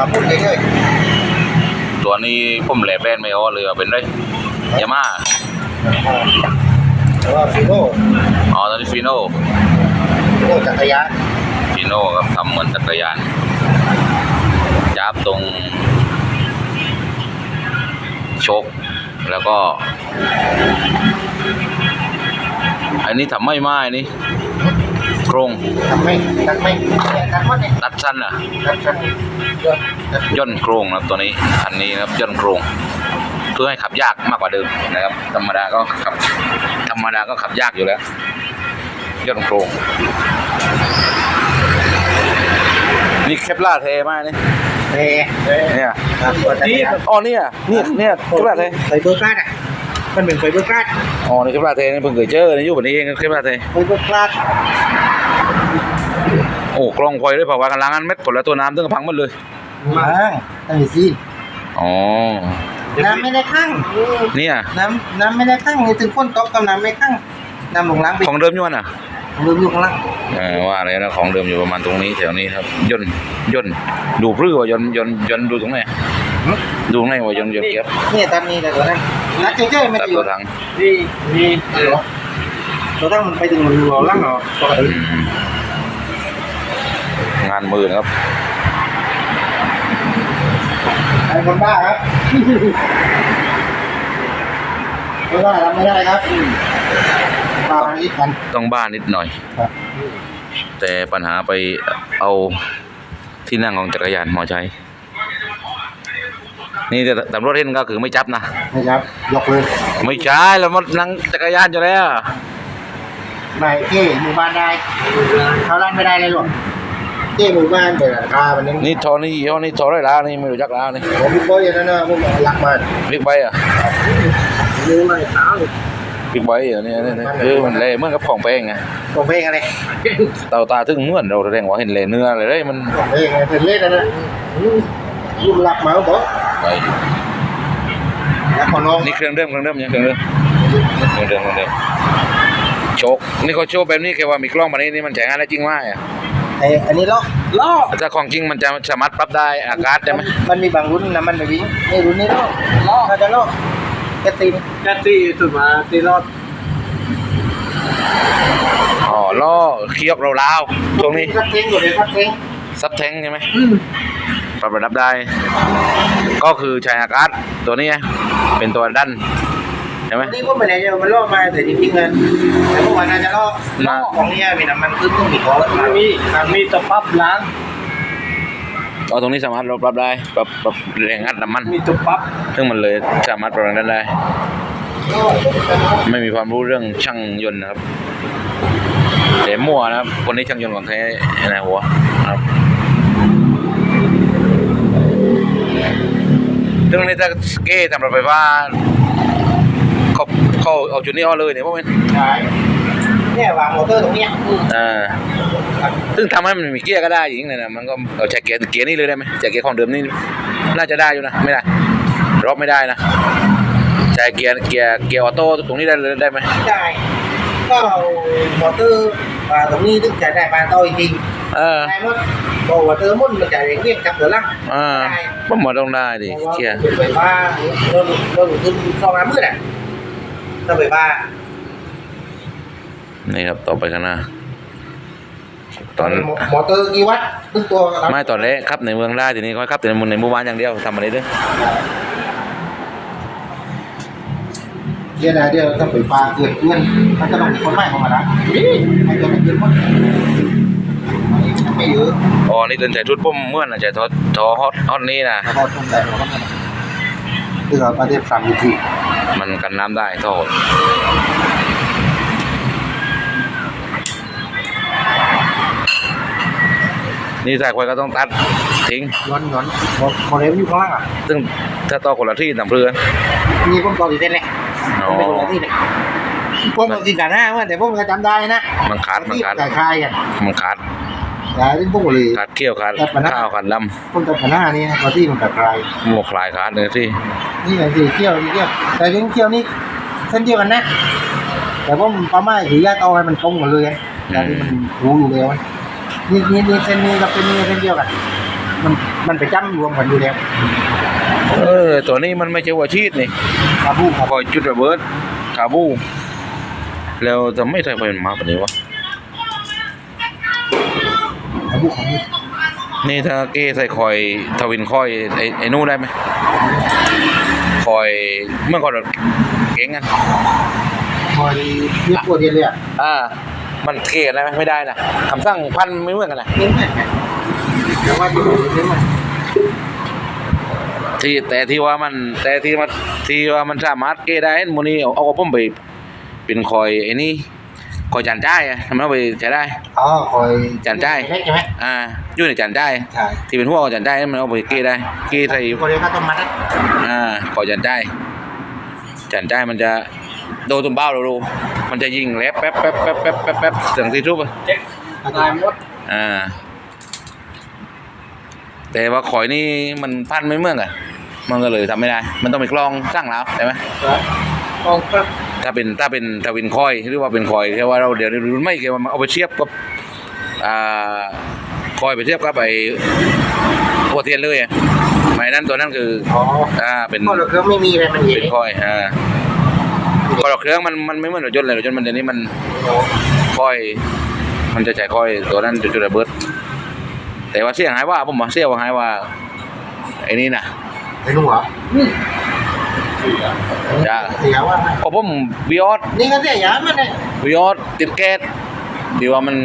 มาพูดเรื่อยตัวนี้ผมแหลแบนไม่ออกเลยว่าเป็นไรยามาๆแต่ว่าฟีโน่อ๋อตัวนี้ฟีโน่ฟีโน่จักรยานฟีโน่ครับทำเหมือนจักรยานจับตรงโชคแล้วก็ อันนี้ทำไม่ไม้นี่ โครงทำไม่ทำไม่ทำว่าเนี่ยตัดสั้นอะทำฉันยอดย่นโครงนะครับตัวนี้อันนี้นะครับย่นโครงเพื่อให้ขับยากมากกว่าเดิมนะครับ ธรรมดาก็ขับ ธรรมดาก็ขับยากอยู่แล้วย่นโครงนี่เคปลาร์เทมากนี่เฮ้ยเนี่ยครับนี่อ๋อเนี่ยเนี่ยเนี่ยเคปลาร์เทไฟเบอร์กลาดอะมันเป็นไฟเบอร์กลาด อ๋อนี่เคปลาร์เทนี่เพิ่งเคยเจอในยุคแบบนี้เองเคปลาร์เทไฟเบอร์กลาดโอ้กล้องพลอยด้วยเพราะว่ากำลังอันเม็ดผลและตัวน้ำตึ้งพังหมดเลยมาตั้งแต่ซีอ๋อน้ำไม่ได้ข้างเนี่ยน้ำน้ำไม่ได้ข้างนี่ถึงพ้นตกกับน้ำไม่ข้างน้ำลงล้างไปของเดิมอยวนอะลืมอยู่ข้างล่างเออว่าอะไรนะของเดิมอยู่ประมาณตรงนี้แถวนี้ครับย่นย่นดูพรื้ว่ายนยนยนดูตรงไหน ดูตรงไหนว่ายนยนเก็บนี่ตามนี้แต่ตัวนั้นนัดเจ๊ๆไม่ตัดได้อตัยู่วถังนี่นี่ตัวตั้งมันไปถึงมันหัวล่างเหรอปกอืติมงานมือนะครับไอ้คนบ้าครับไม่ได้ทำไม่ได้ครับบ้าอีกคันต้องบ้านนิดหน่อยครับแต่ปัญหาไปเอาที่นั่งของจักรยานมาใช้ นี่แต่ตำรวจเห็นก็คือไม่จับนะนะครับ ยกเลยไม่ใช่แล้วมันนั่งจักรยานอยู่แล้วนายเก้หมู่บ้านได้เขาร้านไม่ได้เลยหรอกเก้หมู่บ้านแต่ราคามันนึงนี่ทอนี่ยี่ห้อนี่ทอได้แล้วนี่ไม่รู้จักแล้วนี่ผมพี่โป้ยนั่นนะผมรักมันบิ๊กไบค์อะรู้ไหมเช้าเลยบิ๊กไบค์อะนี่นี่นี่เออมันเลยเหมื่อนกับของแป้งไงผมเพลงอะไรเต่าตาถึงเหมื่อนเราแสดงว่าเห็นเลยเนื้อเลยเด้ยมันผมเพลงอะไรเป็นเล่นนะนะรุ่นรักมาบอก ไปรักคนน้องนี่เครื่องเดิมเครื่องเดิมยังเครื่องเดิมเครื่องเดิมเครื่องเดิมโชคนี่เขาโชว์แบบนี้แค่ว่ามีกล้องมานี้นี่มันใช้งานได้จริงไหมอะไอ้อันนี้ล้อล้อถ้าของจริงมันจะสามารถปรับได้อากาศใช่ไหมมันมีบางรุ่นนะมันไม่วิ่งนี่รุ่นนี้ล้อล้อถ้าจะล้อแกตีนแค่ตีสุดมาตีรอดอ๋อล้อเคียบเราลาวๆตรงนี้คัดเทงอยู่เลยคัดเทงซับแทงใช่ไหม ปรับระดับได้ ก็คือใช้อากาศตัวนี้ไงเป็นตัวดันใช่ไหมนี่ก็ไม่ได้จะมันล้อมาแต่จริงๆเงินแต่พวกมันน่าจะล้อล้อของเนี่ยมีน้ำมันขึ้นต้องมีของมันมีมันมีตะปั๊บล้างอ๋อตรงนี้สามารถเราปรับได้ปรับปรับแรงอัดน้ำมัน มีตะปั๊บซึ่งมันเลยสามารถปรับนั้นได้ ไม่มีความรู้เรื่องช่างยนต์นะครับแต่มั่วนะครับคนนี้ช่างยนต์ของแท้ในหัวครับ เรื่องนี้ถ้าเก้ทำรถไฟฟ้าเขาเขาเอาจุดนี้เอาเลยเนี่ยพวกมันใช่เนี่ยวางมอเตอร์ตรงเนี้ยอ่าซึ่งทำให้มันมีเกียร์ก็ได้อย่างนี้เลยนะมันก็เอาใช้เกียร์เกียร์นี่เลยได้ไหมใช้เกียร์ของเดิมนี่น่าจะได้อยู่นะไม่ได้รอบไม่ได้นะใช้เกียร์เกียร์เกียร์ออโต้ตรงนี้ได้เลยได้ไหมได้ก็เอามอเตอร์มาตรงนี้ถึงจะได้มาต่อจริงเออได้หมด บอกว่าเตอร์มุ่นมันจะเรียงเรียงกับตัวล่างอ่าผมว่าต้องได้ดิแต่ว่าเกียร์เป็นไฟฟ้าเริ่มเริ่มขึ้นสองน้ำมืดอะถ้าไฟฟ้านี่ครับต่อไปข้างหน้าตอนมอเตอร์กี่วัตต์ตึ้งตัวไม่ตอนแรกครับในเมืองได้ทีนี้ค่อยครับแต่ในหมู่ในหมู่บ้านอย่างเดียวทำอะไรด้วยเดี๋ยวนะเดี๋ยวถ้าไฟฟ้าเกิดเพื่อนมันจะต้องมีคนใหม่เข้ามาละให้ตัวมันเกิดหมด ไม่เยอะอ๋อนี่เดินใส่ชุดปุ้มเมื่อนนะใส่ทอทอฮอตฮอตนี้นะแล้วก็ต้องใส่หัวเข้ามาคือเราประเทศสามวิธีมันกันน้ำได้ทอดนี่ใส่ควายก็ต้องตัดทิ้ง ย้อนย้อนโมเดลอยู่ข้างล่างอะซึ่งถ้าต่อคนละที่ต่ำเพื่อนมีผมต่อสีเส้นเลยอ๋ผอมเป็นคนละที่เลยผมต่อสีกันหน้าเมื่อแต่ผมก็จำได้นะมันขาดมันขาดคล้ายๆกัน มันขาด แต่ที่ผมก็เลย ขาดเขี้ยวขาดขาดปะนะ ข้าวขาดลผมตัดกันหน้านี่พอที่มันคล้ายำหมวกคลายขาดเลยที่นี่ไงสีเขี้ยวสีเขี้ยวแต่เรื่องเขี้ยวนี่เส้นเดียวกันนะ แต่ผมประมาณถือแยกเอาให้มันตรงกันเลยไงแต่ที่มันรู้อยู่แล้วนี่นี่นี่เส้นนี้กับเส้นนี้เส้นเดียวกันอมันมันไปจ้ำรวมกันอยู่แล้วเออตัวนี้มันไม่ใช่หัวชีดนี่คาบูครับคอยจุดระเบิดคาบู แล้วจะไม่ใช่ไฟมันมาแบบนี้วะ คาบูคาบูนี่ถ้าเก้ใส่คอยทวินคอยไอ้ไอ้นู่นได้ไหมคอยเมื่อก่อนเราเก่งกันคอยเรียกตัวเดียวเลยอะอ่ามันเก้ได้ไหมไม่ได้นะคำสั่งพันไม่เหมือนกันนะเน้นแม่เดี๋ยวว่าจะดูเน้นแม่ที่แต่ที่ว่ามันแต่ที่มันที่ว่ามันสามารถเก้ได้โมนี่เอาเอากับผมไปเป็นคอยไอ้นี่ คอยจานจ่ายอะทำไมเอาไปใช้ได้ อ๋อคอยจานจ่ายเล็กใช่ไหมอ่าอยู่ในจานจ่ายใช่ที่เป็นหัวของจานจ่ายมันเอาไปเก้ได้เก้ใส่ คนเดียวก็ต้องมัดนะอ่าขอจานจ่ายจานจ่ายมันจะโดนตุ่มเบ้าเราดูมันจะยิงแลบแป๊บแป๊บแป๊บแป๊บแป๊บแป๊บเสียงที่ทุบอะเจ๊กตายหมดอ่า แต่ว่าข่อยนี่มันพันไม่เหมือนกันมันก็เลยทำไม่ได้ มันต้องมีกล้องสร้างแล้วใช่ไหม กองครับ ถ้าเป็นถ้าเป็นถ้าเป็นคอยหรือว่าเป็นคอยแค่ว่าเราเดี๋ยวรุ่นไม่แค่ว่ามันเอาไปเทียบกับอ่าคอยไปเทียบกับไอ้หัวเทียนเลยอะไม่นั่นตัวนั้นคืออ๋ออ่าเป็นก็เราเครื่องไม่มีอะไรมันเห็นเป็นคอยอ่าก็ดอกเครื่องมันมันไม่เหมือนรถยนต์เลยรถยนต์มันเดี๋ยวนี้มันคอย มันจะใช้คอยตัวนั้นจุดระเบิดแต่ว่าเสียงหายว่าผมว่าเสียงหายว่าไอ้นี่นะไอ้หนุ่มเหรอ จ้าเสียว่าไงโอ้ผมวิออสนี่ก็เสียยามันเลยวิออสติดแก๊สดีว่ามัน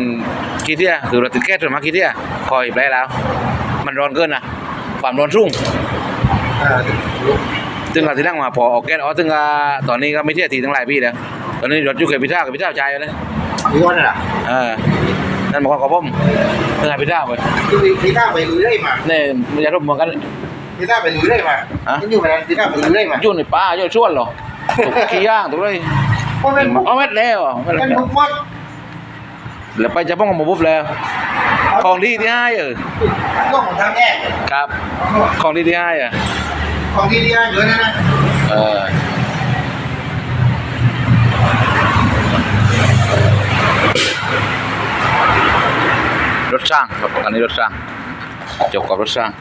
ขี้เที่ยคือเราติดแก๊สส่วนมากขี้เที่ยคอยแปลแล้ว มันร้อนเกินนะความร้อนสูงเออซึ่งเราที่นั่งมาพอออกแก๊สออกซึ่งก็ตอนนี้ก็ไม่เที่ยทีทั้งหลายปีแล้วตอนนี้รถอยู่กับพิธากับพิธาใจายอยู่เลยนี่ก็นั่นแหละเออนั่นบอกกับผมซึ่งให้พิธาไปคือพี่ต้าไปรื้อได้มาเนี่ยมันจะรบเหมือนกัน พี่ต้าไปรื้อได้มาฮะที่อยู่มานั้นพี่ต้าไปรื้อได้มาอยู่ในป่าอยู่ในชวนเหรอถูกขี้ย่างถูกเลยเพราะมันเอาเม็ดแล้วอะเม็ดมันแล้วทุกหมดแล้วไปจะป้องกันหมาบุบแล้ว ของดีที่ให้เออก็ของทางแง่ครับ ของดีที่ให้อะของที่เรียนเยอะนะนะเออรถสร้างครับอันนี้รถสร้างจบกับรถสร้าง